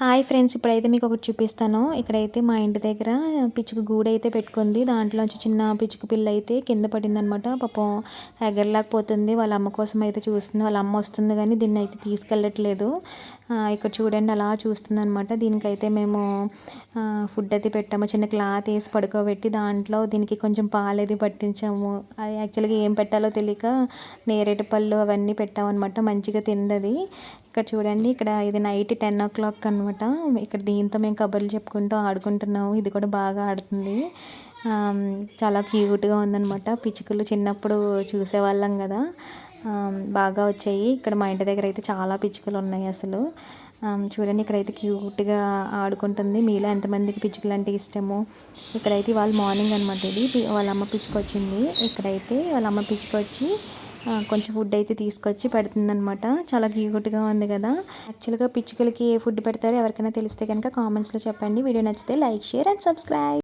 Hi friends ఇప్పుడైతే మీకు ఒకటి చూపిస్తాను. ఇక్కడైతే మా ఇంటి దగ్గర పిచ్చుకు గూడు అయితే పెట్టుకుంది. దాంట్లోంచి చిన్న పిచ్చుకు పిల్ల అయితే కింద పడింది అనమాట పాపం ఎగరలేకపోతుంది. వాళ్ళ అమ్మ కోసం అయితే చూస్తుంది. వాళ్ళ అమ్మ వస్తుంది కానీ దీన్ని అయితే తీసుకెళ్ళట్లేదు. ఇక్కడ చూడండి అలా చూస్తుంది అనమాట దీనికైతే మేము ఫుడ్ అయితే పెట్టాము. చిన్న క్లాత్ వేసి పడుకోబెట్టి దాంట్లో దీనికి కొంచెం పాలు అది పట్టించాము. అది యాక్చువల్గా ఏం పెట్టాలో తెలియక నేరేటి పళ్ళు అవన్నీ పెట్టామన్నమాట మంచిగా తిందది ఇక్కడ చూడండి ఇక్కడ ఇది నైట్ టెన్ ఓ క్లాక్ అనమాట ఇక్కడ దీంతో మేము కబుర్లు చెప్పుకుంటూ ఆడుకుంటున్నాము. ఇది కూడా బాగా ఆడుతుంది. చాలా క్యూట్గా ఉందనమాట పిచ్చుకలు చిన్నప్పుడు చూసేవాళ్ళం కదా. బాగా వచ్చాయి. ఇక్కడ మా ఇంటి దగ్గర అయితే చాలా పిచ్చుకలు ఉన్నాయి అసలు. చూడండి ఇక్కడైతే క్యూట్గా ఆడుకుంటుంది. మీలో ఎంతమందికి పిచ్చుకలు అంటే ఇష్టము? ఇక్కడైతే వాళ్ళు మార్నింగ్ అనమాట ఇది. వాళ్ళ అమ్మ పిచ్చుకొచ్చింది. ఇక్కడైతే వాళ్ళ అమ్మ పిచ్చుకొచ్చి కొంచెం ఫుడ్ అయితే తీసుకొచ్చి పెడుతుందనమాట చాలా క్యూట్గా ఉంది కదా. యాక్చువల్గా పిచ్చుకలకి ఏ ఫుడ్ పెడతారో ఎవరికైనా తెలిస్తే కనుక కామెంట్స్లో చెప్పండి. వీడియో నచ్చితే లైక్ షేర్ అండ్ సబ్స్క్రైబ్